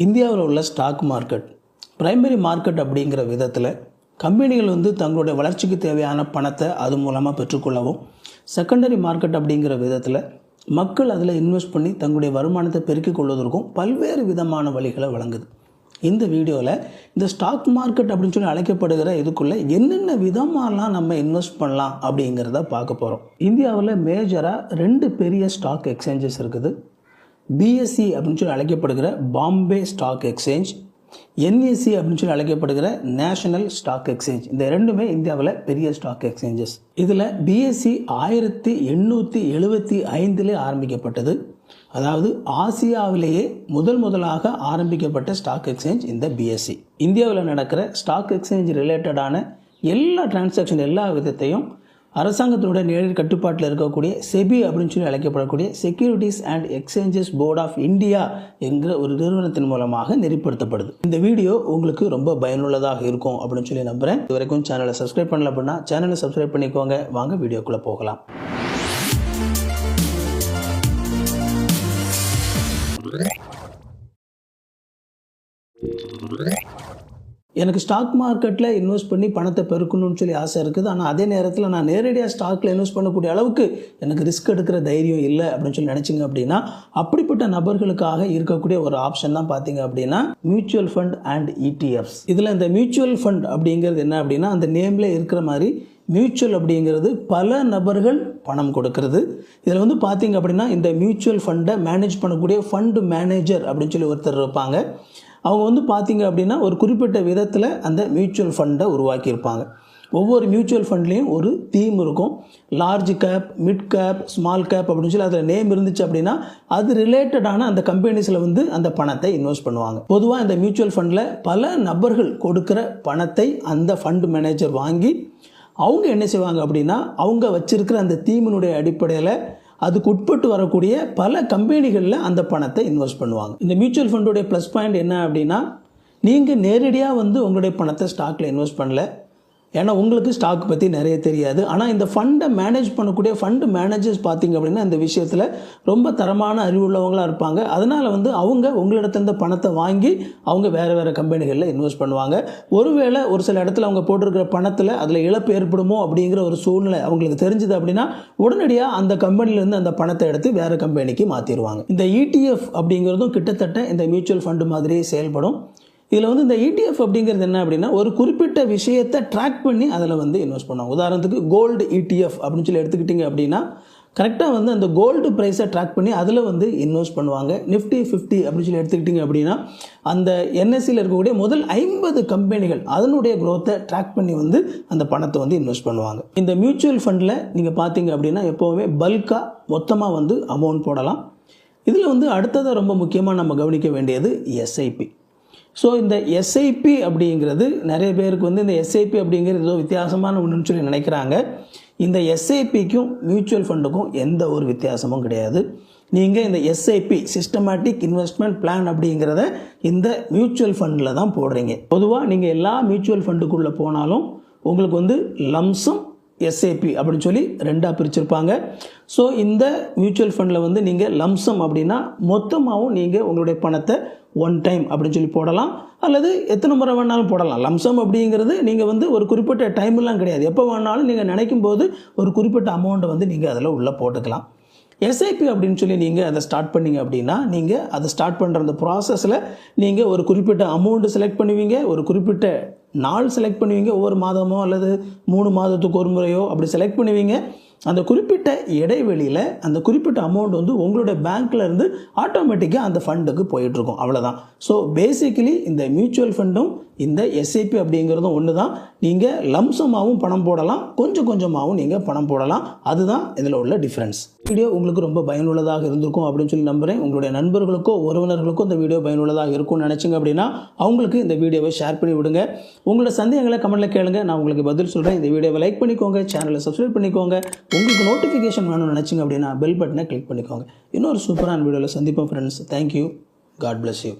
இந்தியாவில் உள்ள stock market primary market அப்படிங்கிற விதத்தில் கம்பெனிகள் வந்து தங்களுடைய வளர்ச்சிக்கு தேவையான பணத்தை அது மூலமாக பெற்றுக்கொள்ளவும் செகண்டரி மார்க்கெட் அப்படிங்கிற விதத்தில் மக்கள் அதில் இன்வெஸ்ட் பண்ணி தங்களுடைய வருமானத்தை பெருக்கிக் கொள்வதற்கும் பல்வேறு விதமான வழிகளை வழங்குது. இந்த வீடியோவில் இந்த ஸ்டாக் மார்க்கெட் அப்படின்னு சொல்லி அழைக்கப்படுகிற இதுக்குள்ளே என்னென்ன விதமாலாம் நம்ம இன்வெஸ்ட் பண்ணலாம் அப்படிங்கிறத பார்க்க போகிறோம் இந்தியாவில் மேஜராக ரெண்டு பெரிய ஸ்டாக் எக்ஸ்சேஞ்சஸ் இருக்குது. பிஎஸ்சி அப்படின்னு சொல்லி அழைக்கப்படுகிற பாம்பே ஸ்டாக் எக்ஸ்சேஞ்ச் என்எஸ்சி அப்படின்னு சொல்லி அழைக்கப்படுகிற நேஷனல் ஸ்டாக் எக்ஸ்சேஞ்ச் இந்த ரெண்டுமே இந்தியாவில் பெரிய ஸ்டாக் எக்ஸ்சேஞ்சஸ் இதில் பிஎஸ்சி ஆயிரத்தி எண்ணூற்றி எழுபத்தி ஐந்திலே ஆரம்பிக்கப்பட்டது. அதாவது ஆசியாவிலேயே முதல் முதலாக ஆரம்பிக்கப்பட்ட ஸ்டாக் எக்ஸ்சேஞ்ச் இந்த பிஎஸ்சி இந்தியாவில் நடக்கிற ஸ்டாக் எக்ஸ்சேஞ்ச் ரிலேட்டடான எல்லா டிரான்சாக்ஷன் எல்லா விதத்தையும் அரசாங்கத்தினுடைய நேரடி கட்டுப்பாட்டில் இருக்கக்கூடிய செபி அப்படின்னு சொல்லி அழைக்கப்படக்கூடிய securities and exchanges board of India என்கிற ஒரு நிறுவனத்தின் மூலமாக நெறிப்படுத்தப்படுது. இந்த வீடியோ உங்களுக்கு ரொம்ப பயனுள்ளதாக இருக்கும் அப்படின்னு சொல்லி நம்புகிறேன் இது வரைக்கும் சேனலை சப்ஸ்கிரைப் பண்ணல அப்படின்னா சேனலை சப்ஸ்கிரைப் பண்ணிக்கோங்க. வாங்க வீடியோக்குள்ளே போகலாம். எனக்கு ஸ்டாக் மார்க்கெட்டில் இன்வெஸ்ட் பண்ணி பணத்தை பெருக்கணும்னு சொல்லி ஆசை இருக்குது. ஆனால் அதே நேரத்தில் நான் நேரடியாக ஸ்டாக்கில் இன்வெஸ்ட் பண்ணக்கூடிய அளவுக்கு எனக்கு ரிஸ்க் எடுக்கிற தைரியம் இல்லை அப்படின்னு சொல்லி நினச்சிங்க அப்படின்னா அப்படிப்பட்ட நபர்களுக்காக இருக்கக்கூடிய ஒரு ஆப்ஷன் தான் பார்த்தீங்க அப்படின்னா மியூச்சுவல் ஃபண்ட் அண்ட் இடிஎஃப்ஸ் இதில் இந்த மியூச்சுவல் ஃபண்ட் அப்படிங்கிறது என்ன அப்படின்னா அந்த நேமில் இருக்கிற மாதிரி மியூச்சுவல் அப்படிங்கிறது பல நபர்கள் பணம் கொடுக்கறது. இதில் வந்து பார்த்தீங்க அப்படின்னா இந்த மியூச்சுவல் ஃபண்டை மேனேஜ் பண்ணக்கூடிய ஃபண்டு மேனேஜர் அப்படின்னு சொல்லி ஒருத்தர் இருப்பாங்க. அவங்க வந்து பார்த்தீங்க அப்படின்னா ஒரு குறிப்பிட்ட விதத்தில் அந்த மியூச்சுவல் ஃபண்டை உருவாக்கியிருப்பாங்க. ஒவ்வொரு மியூச்சுவல் ஃபண்ட்லேயும் ஒரு தீம் இருக்கும். Large cap mid cap small cap அப்படின்னு சொல்லி அதில் நேம் இருந்துச்சு அப்படின்னா அது ரிலேட்டடான அந்த கம்பெனிஸில் வந்து அந்த பணத்தை இன்வெஸ்ட் பண்ணுவாங்க. பொதுவாக இந்த மியூச்சுவல் ஃபண்டில் பல நபர்கள் கொடுக்குற பணத்தை அந்த ஃபண்ட் மேனேஜர் வாங்கி அவங்க என்ன செய்வாங்க அப்படின்னா அவங்க வச்சுருக்கிற அந்த தீமினுடைய அடிப்படையில் அதுக்கு உட்பட்டு வரக்கூடிய பல கம்பெனிகளில் அந்த பணத்தை இன்வெஸ்ட் பண்ணுவாங்க. இந்த மியூச்சுவல் ஃபண்டுடைய ப்ளஸ் பாயிண்ட் என்ன அப்படின்னா நீங்கள் நேரடியாக வந்து உங்களுடைய பணத்தை ஸ்டாக்கில் இன்வெஸ்ட் பண்ணல. ஏன்னா உங்களுக்கு ஸ்டாக் பற்றி நிறைய தெரியாது. ஆனால் இந்த ஃபண்டை மேனேஜ் பண்ணக்கூடிய ஃபண்டு மேனேஜர்ஸ் பார்த்தீங்க அப்படின்னா இந்த விஷயத்தில் ரொம்ப தரமான அறிவுள்ளவங்களாக இருப்பாங்க. அதனால் வந்து அவங்க உங்களிடத்துல பணத்தை வாங்கி அவங்க வேறு வேறு கம்பெனிகளில் இன்வெஸ்ட் பண்ணுவாங்க. ஒருவேளை ஒரு சில இடத்துல அவங்க போட்டிருக்கிற பணத்தில் அதில் இழப்பு ஏற்படுமோ அப்படிங்கிற ஒரு சூழ்நிலை அவங்களுக்கு தெரிஞ்சுது அப்படின்னா உடனடியாக அந்த கம்பெனிலேருந்து அந்த பணத்தை எடுத்து வேறு கம்பெனிக்கு மாற்றிடுவாங்க இந்த இடிஎஃப் அப்படிங்கிறதும் கிட்டத்தட்ட இந்த மியூச்சுவல் ஃபண்டு மாதிரியே செயல்படும். இதில் வந்து இந்த இடிஎஃப் அப்படிங்கிறது என்ன அப்படின்னா ஒரு குறிப்பிட்ட விஷயத்தை ட்ராக் பண்ணி அதில் வந்து இன்வெஸ்ட் பண்ணுவாங்க. உதாரணத்துக்கு கோல்டு இடிஎஃப் அப்படின்னு சொல்லி எடுத்துக்கிட்டிங்க அப்படின்னா கரெக்டாக வந்து அந்த கோல்டு ப்ரைஸை ட்ராக் பண்ணி அதில் வந்து இன்வெஸ்ட் பண்ணுவாங்க. நிஃப்டி ஃபிஃப்டி அப்படின்னு சொல்லி எடுத்துக்கிட்டிங்க அப்படின்னா அந்த என்எஸ்சியில் இருக்கக்கூடிய முதல் ஐம்பது கம்பெனிகள் அதனுடைய க்ரோத்தை ட்ராக் பண்ணி வந்து அந்த பணத்தை வந்து இன்வெஸ்ட் பண்ணுவாங்க. இந்த மியூச்சுவல் ஃபண்டில் நீங்கள் பார்த்தீங்க அப்படின்னா எப்போவுமே பல்காக மொத்தமாக வந்து அமௌண்ட் போடலாம். இதில் வந்து அடுத்ததாக ரொம்ப முக்கியமாக நம்ம கவனிக்க வேண்டியது எஸ்ஐபி ஸோ இந்த எஸ்ஐபி அப்படிங்கிறது நிறைய பேருக்கு வந்து இந்த எஸ்ஐபி அப்படிங்கிறது ஏதோ வித்தியாசமான ஒன்றுன்னு சொல்லி நினைக்கிறாங்க. இந்த எஸ்ஐபிக்கும் மியூச்சுவல் ஃபண்டுக்கும் எந்த ஒரு வித்தியாசமும் கிடையாது. நீங்கள் இந்த எஸ்ஐபி சிஸ்டமேட்டிக் இன்வெஸ்ட்மெண்ட் பிளான் அப்படிங்கிறத இந்த மியூச்சுவல் ஃபண்டில் தான் போடுறீங்க. பொதுவாக நீங்கள் எல்லா மியூச்சுவல் ஃபண்டுக்குள்ளே போனாலும் உங்களுக்கு வந்து லம்சம் எஸ்ஏபி அப்படின்னு சொல்லி ரெண்டாக பிரிச்சிருப்பாங்க. ஸோ இந்த மியூச்சுவல் ஃபண்டில் வந்து நீங்கள் லம்சம் அப்படின்னா மொத்தமாகவும் நீங்கள் உங்களுடைய பணத்தை ஒன் டைம் அப்படின்னு சொல்லி போடலாம். அல்லது எத்தனை முறை வேணாலும் போடலாம். லம்சம் அப்படிங்கிறது நீங்கள் வந்து ஒரு குறிப்பிட்ட டைம்லாம் கிடையாது. எப்போ வேணாலும் நீங்கள் நினைக்கும் போது ஒரு குறிப்பிட்ட அமௌண்ட்டை வந்து நீங்கள் அதில் உள்ளே போட்டுக்கலாம். எஸ்ஐபி அப்படின்னு சொல்லி நீங்கள் அதை ஸ்டார்ட் பண்ணீங்க அப்படின்னா நீங்கள் அதை ஸ்டார்ட் பண்ணுற அந்த ப்ராசஸில் நீங்கள் ஒரு குறிப்பிட்ட அமௌண்ட்டு செலக்ட் பண்ணுவீங்க ஒரு குறிப்பிட்ட நாள் செலக்ட் பண்ணுவீங்க ஒவ்வொரு மாதமோ அல்லது மூணு மாதத்துக்கு ஒரு முறையோ அப்படி செலக்ட் பண்ணுவீங்க. அந்த குறிப்பிட்ட இடைவெளியில் அந்த குறிப்பிட்ட அமௌண்ட் வந்து உங்களுடைய பேங்க்லேருந்து ஆட்டோமேட்டிக்காக அந்த ஃபண்டுக்கு போயிட்டுருக்கும். அவ்வளோதான் ஸோ பேசிக்கலி இந்த மியூச்சுவல் ஃபண்டும் இந்த எஸ்ஐபி அப்படிங்கிறதும் ஒன்று தான் நீங்கள் லம்சமாகவும் பணம் போடலாம். கொஞ்சம் கொஞ்சமாகவும் நீங்கள் பணம் போடலாம். அதுதான் இதில் உள்ள டிஃப்ரென்ஸ் வீடியோ உங்களுக்கு ரொம்ப பயனுள்ளதாக இருந்திருக்கும் அப்படின்னு சொல்லி நம்புகிறேன் உங்களுடைய நண்பர்களுக்கோ உறவினர்களுக்கோ இந்த வீடியோ பயனுள்ளதாக இருக்கும்னு நினச்சிங்க அப்படின்னா அவங்களுக்கு இந்த வீடியோவை ஷேர் பண்ணி விடுங்க. உங்களோட சந்தேகங்களை கமெண்ட்டில் கேளுங்க. நான் உங்களுக்கு பதில் சொல்கிறேன் இந்த வீடியோவை லைக் பண்ணிக்கோங்க. சேனலை சப்ஸ்கிரைப் பண்ணிக்கோங்க. உங்களுக்கு நோட்டிஃபிகேஷன் வேணும்னு நினச்சிங்க அப்படின்னா பெல் பட்டனை கிளிக் பண்ணிக்கோங்க. இன்னொரு சூப்பரான வீடியோவில் சந்திப்போம் friends thank you God bless you